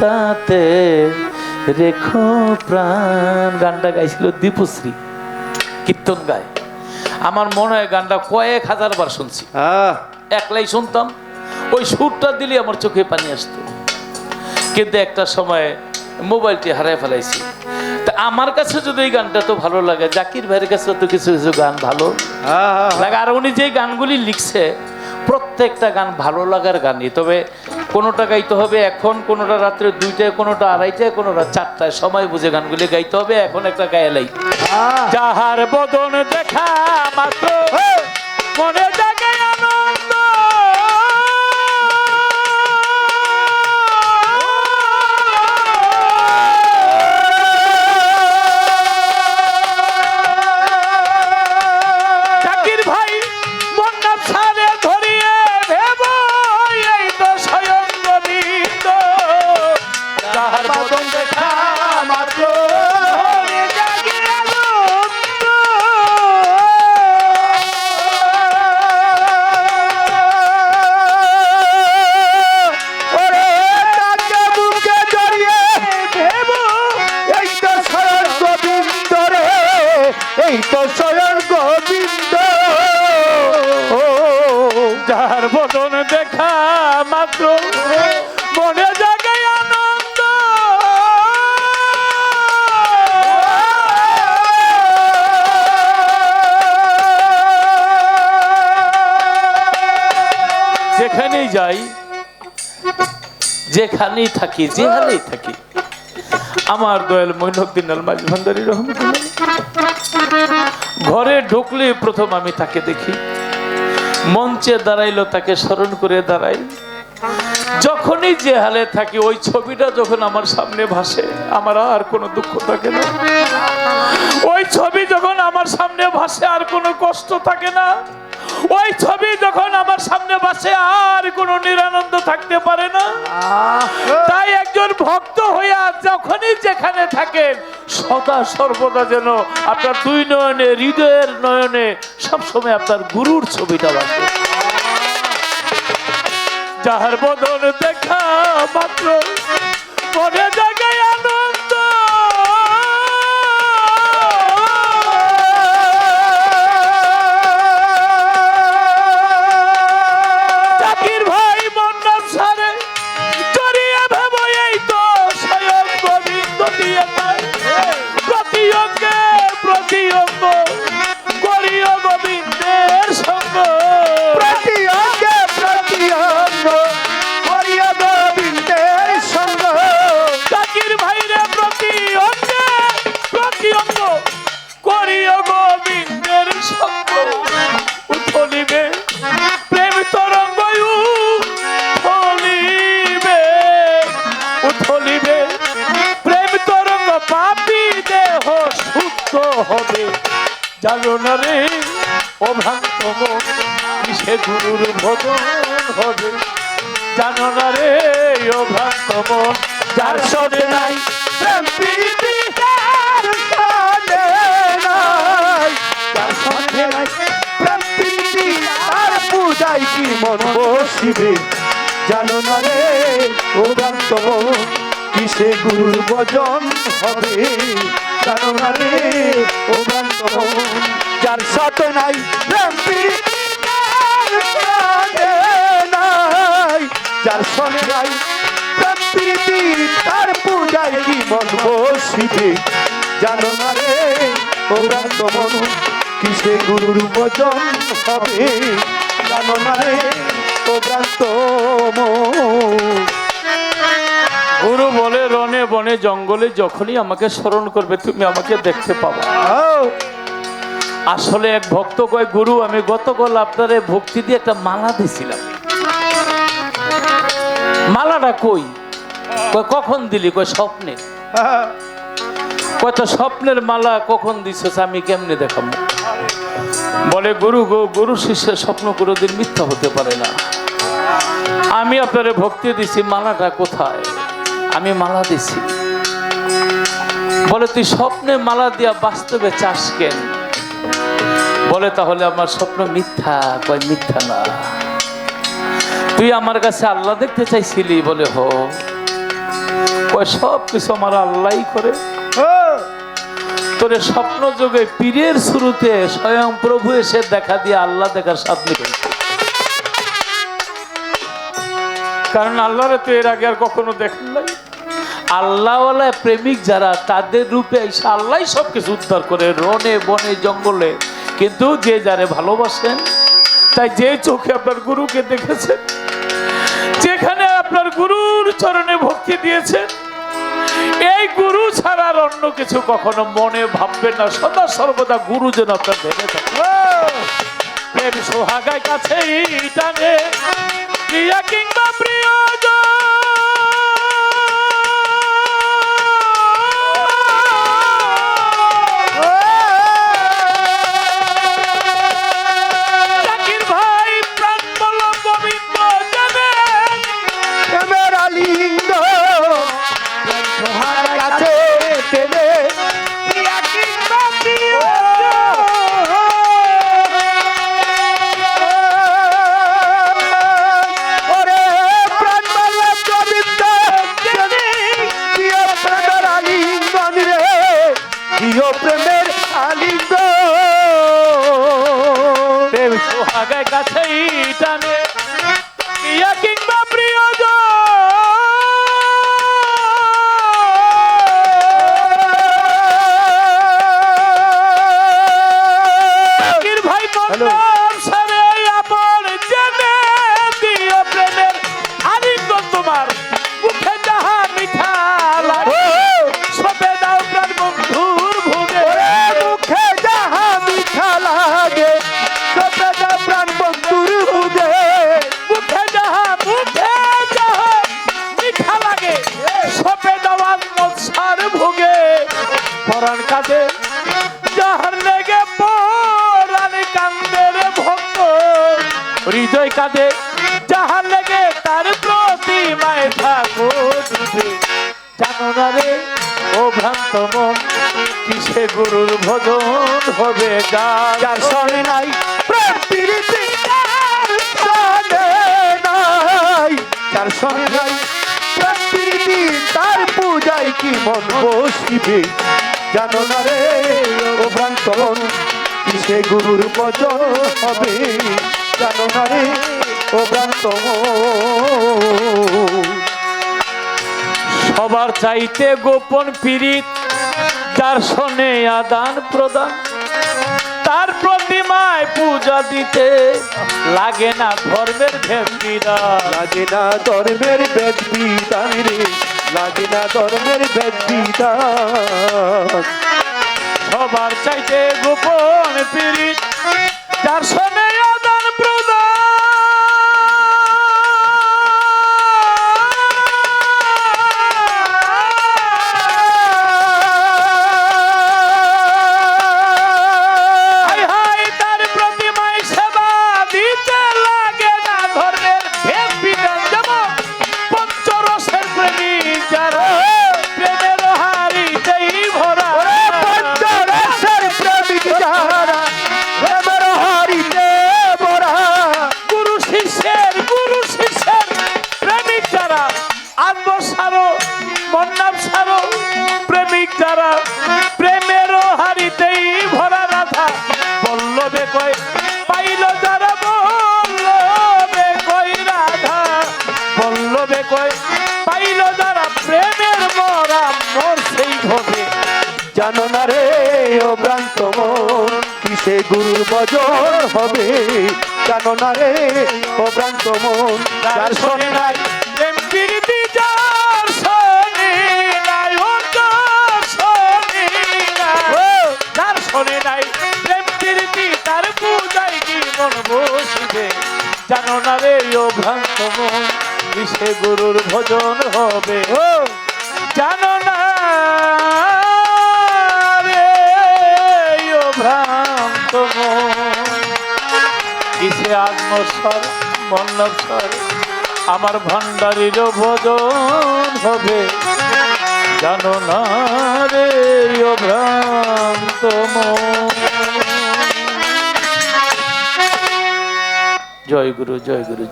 তাতে রেখো প্রাণ। গানটা গাইছিল দীপশ্রী কীর্তন গায়। আমার মনে হয় গানটা কয়েক হাজার বার শুনছি। একলাই শুনতাম ওই সুরটা দিলে আমার চোখে পানি আসতো। কিন্তু একটা সময় মোবাইলটি হারায় ফেলাইছি। তা আমার কাছে যদি এই গানটা তো ভালো লাগে জাকির ভাইয়ের কাছে তো কিছু কিছু গান ভালো। লাগে আর উনি যে গানগুলি লিখছে প্রত্যেকটা গান ভালো লাগার গানই। তবে কোনোটা গাইতে হবে এখন কোনোটা রাত্রে দুইটায় কোনোটা আড়াইটায় কোনোটা চারটায়। সময় বুঝে গানগুলি গাইতে হবে এখন একটা গায়ে লাই। যাহার বদন দেখা মাত্র যেখানেই যাই, যেখানেই থাকি যেখানেই থাকি, আমার দয়াল মৈনকদিন আলমাজ ভান্ডারি ঘরে ঢুকলে প্রথম আমি তাকে দেখি। মঞ্চে দাঁড়াইলো তাকে স্মরণ করে দাঁড়াই। যখনই যে হালে থাকি, ওই ছবিটা যখন আমার সামনে ভাসে, আমার আর কোনো দুঃখ থাকে না। ওই ছবি যখন আমার সামনে ভাসে, আর কোনো কষ্ট থাকে না। ওই ছবি যখন আমার সামনে ভাসে আর কোনো নিরানন্দ থাকতে পারে না। তাই একজন ভক্ত হইয়া যখনই যেখানে থাকেন সদা সর্বদা যেন আপনার দুই নয়নে হৃদয়ের নয়নে সবসময় আপনার গুরুর ছবিটা বাসে যাহার বদন দেখা মাত্র মনে জায়গায় আনন্দ জানো না রে? অভ্রান্ত মন কিসে গুরুর ভজন হবে? জানো না রে অভ্রান্ত মন যার সনে নাই মন বসিবে? জানো না রে, ও ভ্রান্ত মন কিসে গুরুর ভজন হবে? জানো না রে ও মন যার সাথে নাই, প্রেম নাই। যার সঙ্গে নাই, প্রেম প্রীতি তার পূজায় কি মন বসিবে। জানো না রে, ও ভ্রান্ত কিসে গুরুর ভজন হবে? জানো না রে, ও মন। গুরু বলে রনে বনে জঙ্গলে যখনই আমাকে স্মরণ করবে তুমি আমাকে দেখতে পাবো। আসলে এক ভক্ত কয় গুরু আমি গতকাল আপনারে ভক্তি দিয়ে একটা মালা দিছিলাম মালাটা কই? কখন দিলি? কয় স্বপ্নে। আহা, কয় তো স্বপ্নের মালা কখন দিছিস? আমি কেমনে দেখাবো? বলে গুরু গো গুরু শিষ্যের স্বপ্ন কোনোদিন মিথ্যা হতে পারে না। আমি আপনারে ভক্তি দিছি মালাটা কোথায়? আমি মালা দিছি। বলে, তুই স্বপ্নে মালা দিয়া বাস্তবে চাস কেন? বলে, তাহলে আমার স্বপ্ন মিথ্যা। কয়, মিথ্যা না। তুই আমার কাছে আল্লাহ দেখতে চাইছিলি? বলে, হো। কয়, সব কিছু আমার আল্লাহই করে। তোরে স্বপ্ন যোগে পীরের শুরুতে স্বয়ং প্রভু এসে দেখা দিয়ে আল্লাহ দেখার স্বাদ নিবে কারণ আল্লাহরে তো এর আগে আর কখনো দেখেন নাই। আল্লাহওয়ালা প্রেমিক যারা, তাদের রূপে আল্লাহ সব কিছু উদ্ধার করে রনে বনে, জঙ্গলে। কিন্তু যে যারে ভালোবাসেন, তাই যে চোখে আপনার গুরুকে দেখেছেন, যেখানে আপনার গুরুর চরণে ভক্তি দিয়েছেন, এই গুরু ছাড়া আর অন্য কিছু কখনো মনে ভাববেন না। সদা সর্বদা গুরু যেন আপনার ভেবে থাকে। সোহাগায় কাছেই টানে কিংবা প্রিয় হৃদয় কাঁদে, যাহার লেগে তার প্রতিমায় থাকো জানো না রে, ও ভ্রান্ত মন, কিসে গুরুর ভজন হবে যার নাই প্রীতি যার নাই তার পূজায় কি মন বসিবে? জানো না রে, ও ভ্রান্ত মন, কিসে গুরুর বচন হবে জানো না রে ও ভ্রান্ত সবার চাইতে গোপন পীড়িত যার শোনে আদান প্রদান তার প্রতিমায় পূজা দিতে লাগে না ধর্মের ভেদিরা লাগে না ধর্মের বেদ বিধান রে লাগে না ধর্মের বেদ বিধান সবার চাইতে গোপন পীড়িত যার শোনে প্রেমের হারিতেই ভরা রাধা। বল্লবে কয় পাইল যারা বল্লবে কই রাধা। বল্লবে কয় পাইল যারা প্রেমের মরা মোর সেই ভবে জানো না রে, ও ভ্রান্ত মন, কিসে গুরুর বজন হবে? জানো না রে, ও ভ্রান্ত মন শোনে নাই নাই। প্রেম প্রীতি তার পূজায় কি মন বসিবে? জানো না রে, ও ভ্রান্ত কিসে গুরুর ভজন হবে। ও, জানো না রে, ও ভ্রান্ত কিসে আত্মস্বর বল্লভস্বর আমার ভান্ডারির ভজন হবে। জানো না রে ভ্রান্ত। জয় গুরু জয় গুরু